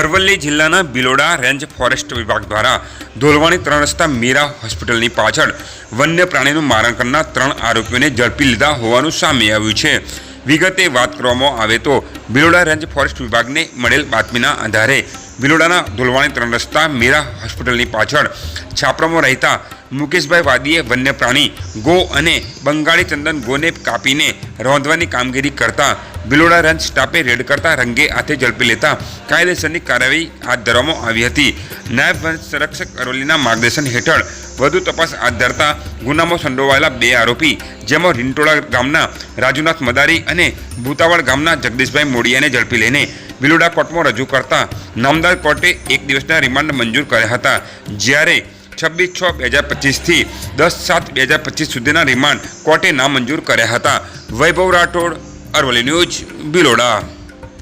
અરવલ્લી જિલ્લાના Biloda range forest વિભાગ દ્વારા ધોલવાણી ત્રણ રસ્તા મીરા હોસ્પિટલની પાછળ વન્ય પ્રાણીનું મારણ કરનાર ત્રણ આરોપીઓને ઝડપી લીધા હોવાનું સામે આવ્યું છે. વિગતે વાત કરવામાં આવે તો બિલોડા રેન્જ ફોરેસ્ટ વિભાગને મળેલ બાતમીના આધારે બિલોડાના ધોલવાણી ત્રણ રસ્તા મીરા હોસ્પિટલની પાછળ છાપરામાં રહેતા મુકેશભાઈ વાદીએ વન્ય પ્રાણી, ગો અને બંગાળી ચંદન ગોને કાપીને રોંધવાની કામગીરી કરતા બિલોડા રેન્જ સ્ટાફે રેડ કરતા રંગે હાથે ઝડપી લેતા કાયદેસરની કાર્યવાહી હાથ ધરવામાં આવી હતી. નાયબ વન સંરક્ષક અરવલ્લીના માર્ગદર્શન હેઠળ વધુ તપાસ હાથ ધરતા ગુનામાં સંડોવાયેલા બે આરોપી, જેમાં રીંટોળા ગામના રાજુનાથ મદારી અને ભૂતાવાડ ગામના જગદીશભાઈ મોડિયાને ઝડપી લઈને બિલોડા કોર્ટમાં રજૂ કરતા નામદાર કોર્ટે એક દિવસના રિમાન્ડ મંજૂર કર્યા હતા. જ્યારે છવ્વીસ છ બે હજાર પચીસથી દસ સાત બે હજાર પચીસ સુધીના રિમાન્ડ કોર્ટે નામંજૂર કર્યા હતા. વૈભવ રાઠોડ, અરવલ્લી ન્યૂઝ, બિલોડા.